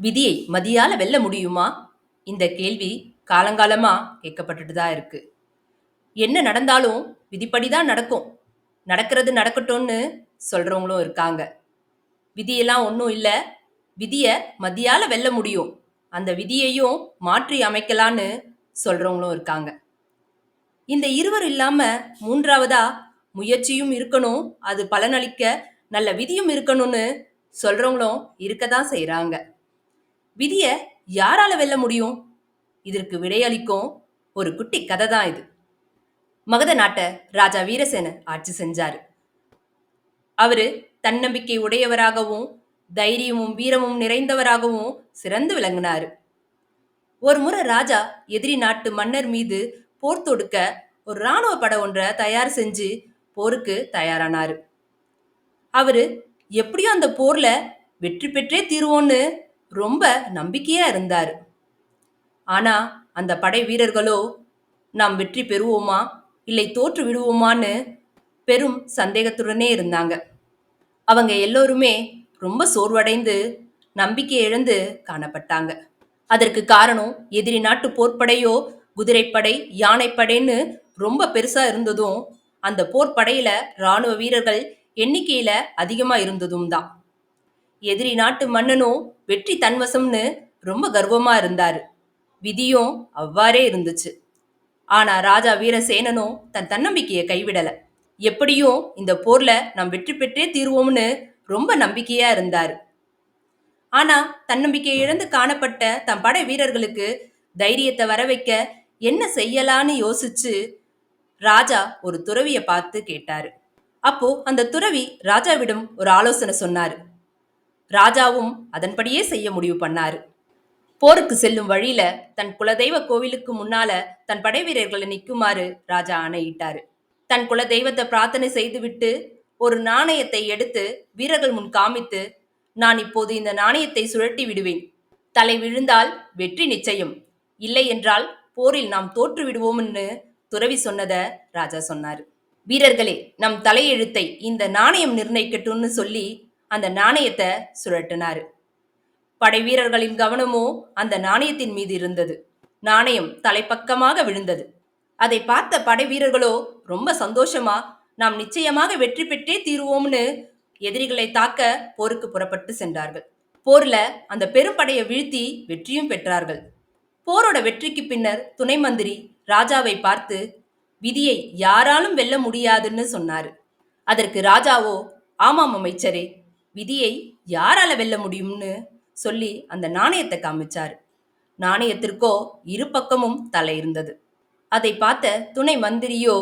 விதியை மதியால வெல்ல முடியுமா? இந்த கேள்வி காலங்காலமா கேட்கப்பட்டுட்டு தான் இருக்கு. என்ன நடந்தாலும் விதிப்படிதான் நடக்கும். நடக்கிறது நடக்கட்டும்னு சொல்றவங்களும் இருக்காங்க. விதியெல்லாம் ஒன்றும் இல்லை. விதியை மதியால வெல்ல முடியும். அந்த விதியையும் மாற்றி அமைக்கலான்னு சொல்றவங்களும் இருக்காங்க. இந்த இருவர் இல்லாம மூன்றாவதா முயற்சியும் இருக்கணும். அது பலனளிக்க நல்ல விதியும் இருக்கணும்னு சொல்றவங்களும் இருக்கதான் செய்யறாங்க விதிய யாரால வெல்ல முடியும்? இதற்கு விடையளிக்கும் ஒரு குட்டி கதை தான் இது. மகத நாட்டை ராஜா வீரசேன ஆட்சி செஞ்சாரு. அவரு தன்னம்பிக்கை உடையவராகவும் தைரியமும் வீரமும் நிறைந்தவராகவும் சிறந்து விளங்கினாரு. ஒரு முறை ராஜா எதிரி நாட்டு மன்னர் மீது போர் தொடுக்க ஒரு ராணுவ படை ஒன்றை தயார் செஞ்சு போருக்கு தயாரானாரு. அவரு எப்படியும் அந்த போர்ல வெற்றி பெற்றே தீருவோன்னு ரொம்ப நம்பிக்கையா இருந்தாரு. ஆனா அந்த படை வீரர்களோ நாம் வெற்றி பெறுவோமா? இல்லை தோற்று விடுவோமான்னு பெரும் சந்தேகத்துடனே இருந்தாங்க. அவங்க எல்லோருமே ரொம்ப சோர்வடைந்து நம்பிக்கை இழந்து காணப்பட்டாங்க. அதற்கு காரணம் எதிரி நாட்டு போர்ப்படையோ குதிரைப்படை யானைப்படைன்னு ரொம்ப பெருசா இருந்ததும் அந்த போர்ப்படையில ராணுவ வீரர்கள் எண்ணிக்கையில அதிகமா இருந்ததும் தான். எதிரி நாட்டு மன்னனும் வெற்றி தன்வசம்னு ரொம்ப கர்வமா இருந்தாரு. விதியும் அவ்வாறே இருந்துச்சு. ஆனா ராஜா வீரசேனனும் தன் தன்னம்பிக்கையை கைவிடல. எப்படியும் இந்த போர்ல நாம் வெற்றி பெற்றே தீர்வோம்னு ரொம்ப நம்பிக்கையா இருந்தாரு. ஆனா தன்னம்பிக்கை இழந்து காணப்பட்ட தன் படை வீரர்களுக்கு தைரியத்தை வர வைக்க என்ன செய்யலான்னு யோசிச்சு ராஜா ஒரு துறவிய பார்த்து கேட்டாரு. அப்போ அந்த துறவி ராஜாவிடம் ஒரு ஆலோசனை சொன்னாரு. ராஜாவும் அதன்படியே செய்ய முடிவு பண்ணாரு. போருக்கு செல்லும் வழியில தன் குலதெய்வ கோவிலுக்கு முன்னால தன் படை வீரர்களை நிற்குமாறு ராஜா ஆணையிட்டாரு. தன் குலதெய்வத்தை பிரார்த்தனை செய்துவிட்டு ஒரு நாணயத்தை எடுத்து வீரர்கள் முன் காமித்து நான் இப்போது இந்த நாணயத்தை சுழட்டி விடுவேன். தலை விழுந்தால் வெற்றி நிச்சயம். இல்லை என்றால் போரில் நாம் தோற்று விடுவோம்னு துறவி சொன்னத ராஜா சொன்னார். வீரர்களே நம் தலையெழுத்தை இந்த நாணயம் நிர்ணயிக்கட்டும்னு சொல்லி அந்த நாணயத்தை சுழட்டினாரு படை வீரர்களின் கவனமோ அந்த நாணயத்தின் மீது இருந்தது. நாணயம் தலைப்பக்கமாக விழுந்தது. அதை பார்த்த படை வீரர்களோ ரொம்ப சந்தோஷமா நாம் நிச்சயமாக வெற்றி பெற்றே தீருவோம்னு எதிரிகளை தாக்க போருக்கு புறப்பட்டு சென்றார்கள். போர்ல அந்த பெரும்படையை வீழ்த்தி வெற்றியும் பெற்றார்கள். போரோட வெற்றிக்கு பின்னர் துணை மந்திரி ராஜாவை பார்த்து விதியை யாராலும் வெல்ல முடியாதுன்னு சொன்னாரு. அதற்கு ராஜாவோ ஆமாம் அமைச்சரே விதியை யாரால வெல்ல முடியும்னு சொல்லி அந்த நாணயத்தை காமிச்சாரு. நாணயத்திற்கோ இரு பக்கமும் தலை இருந்தது. அதை பார்த்த துணை மந்திரியோ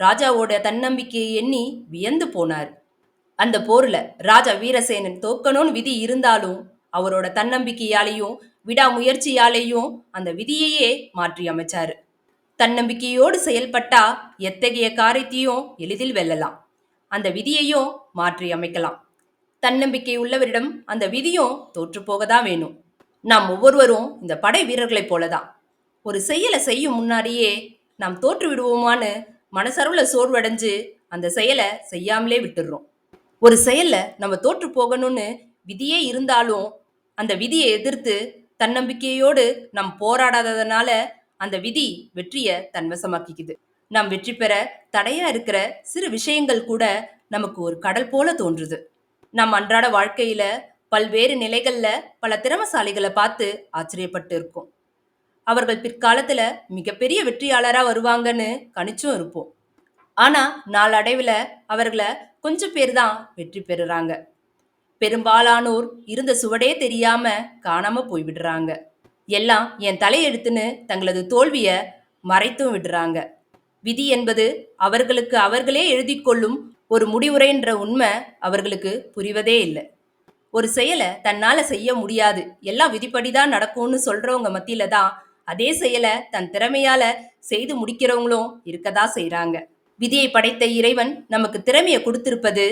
ராஜாவோட தன்னம்பிக்கையை எண்ணி வியந்து போனார். அந்த போர்ல ராஜா வீரசேனன் தோக்கணும்னு விதி இருந்தாலும் அவரோட தன்னம்பிக்கையாலேயும் விடாமுயற்சியாலேயும் அந்த விதியையே மாற்றி அமைச்சாரு. தன்னம்பிக்கையோடு செயல்பட்டா எத்தகைய காரியத்தையும் எளிதில் வெல்லலாம். அந்த விதியையும் மாற்றி அமைக்கலாம். தன்னம்பிக்கை உள்ளவரிடம் அந்த விதியும் தோற்று போகதான் வேணும். நாம் ஒவ்வொருவரும் இந்த படை வீரர்களைப் போலதான். ஒரு செயலை செய்யும் முன்னாடியே நாம் தோற்று விடுவோமான்னு மனசரவுல சோர்வடைஞ்சு அந்த செயலை செய்யாமலே விட்டுடுறோம் ஒரு செயலை நம்ம தோற்று போகணும்னு விதியே இருந்தாலும் அந்த விதியை எதிர்த்து தன்னம்பிக்கையோடு நாம் போராடாததுனால அந்த விதி வெற்றியை தன்வசமாக்கிக்குது. நாம் வெற்றி பெற தடையா இருக்கிற சிறு விஷயங்கள் கூட நமக்கு ஒரு கடல் போல தோன்றுது. நம் அன்றாட வாழ்க்கையில பல்வேறு நிலைகள்ல பல திறமசாலிகளை பார்த்து ஆச்சரியப்பட்டு இருக்கோம். அவர்கள் பிற்காலத்துல மிகப்பெரிய வெற்றியாளரா வருவாங்கன்னு கணிச்சும் இருப்போம். ஆனா நாளடைவுல அவர்களை கொஞ்சம் பேர் தான் வெற்றி பெறுறாங்க. பெரும்பாலானோர் இருந்த சுவடே தெரியாம காணாம போய்விடுறாங்க எல்லாம் என் தலையெழுத்துன்னு தங்களது தோல்விய மறைத்தும் விடுறாங்க. விதி என்பது அவர்களுக்கு அவர்களே எழுதி கொள்ளும் ஒரு முடிவுரைன்ற உண்மை அவர்களுக்கு புரிவதே இல்லை. ஒரு செயலை தன்னால் செய்ய முடியாது. எல்லாம் விதிப்படிதான் நடக்கும்னு சொல்றவங்க மத்தியில தான் அதே செயலை தன் திறமையால செய்து முடிக்கிறவங்களும் இருக்கதா செய்கிறாங்க விதியை படைத்த இறைவன் நமக்கு திறமையை கொடுத்திருப்பது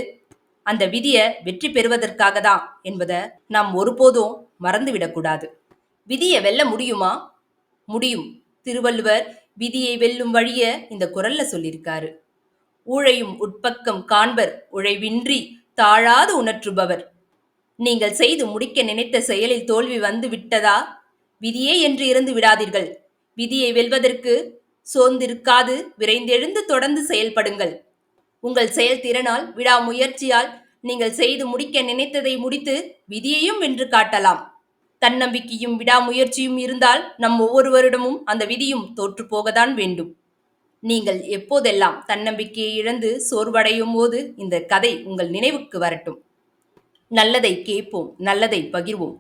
அந்த விதியை வெற்றி பெறுவதற்காக தான் என்பதை நாம் ஒருபோதும் மறந்துவிடக்கூடாது விதியை வெல்ல முடியுமா? முடியும். திருவள்ளுவர் விதியை வெல்லும் வழிய இந்த குரல்ல சொல்லியிருக்காரு. ஊழையும் உட்பக்கம் காண்பர் உழைவின்றி தாழாது உணற்றுபவர் நீங்கள் செய்து முடிக்க நினைத்த செயலில் தோல்வி வந்து விட்டதா? விதியே என்று இருந்து விடாதீர்கள். விதியை வெல்வதற்கு சோர்ந்திருக்காது விரைந்தெழுந்து தொடர்ந்து செயல்படுங்கள். உங்கள் செயல்திறனால் விடாமுயற்சியால் நீங்கள் செய்து முடிக்க நினைத்ததை முடித்து விதியையும் வென்று காட்டலாம். தன்னம்பிக்கையும் விடாமுயற்சியும் இருந்தால் நம் ஒவ்வொருவரிடமும் அந்த விதியும் தோற்று போகத்தான் வேண்டும். நீங்கள் எப்போதெல்லாம் தன்னம்பிக்கையை இழந்து சோர்வடையும் போது இந்த கதை உங்கள் நினைவுக்கு வரட்டும். நல்லதை கேட்போம் நல்லதை பகிர்வோம்.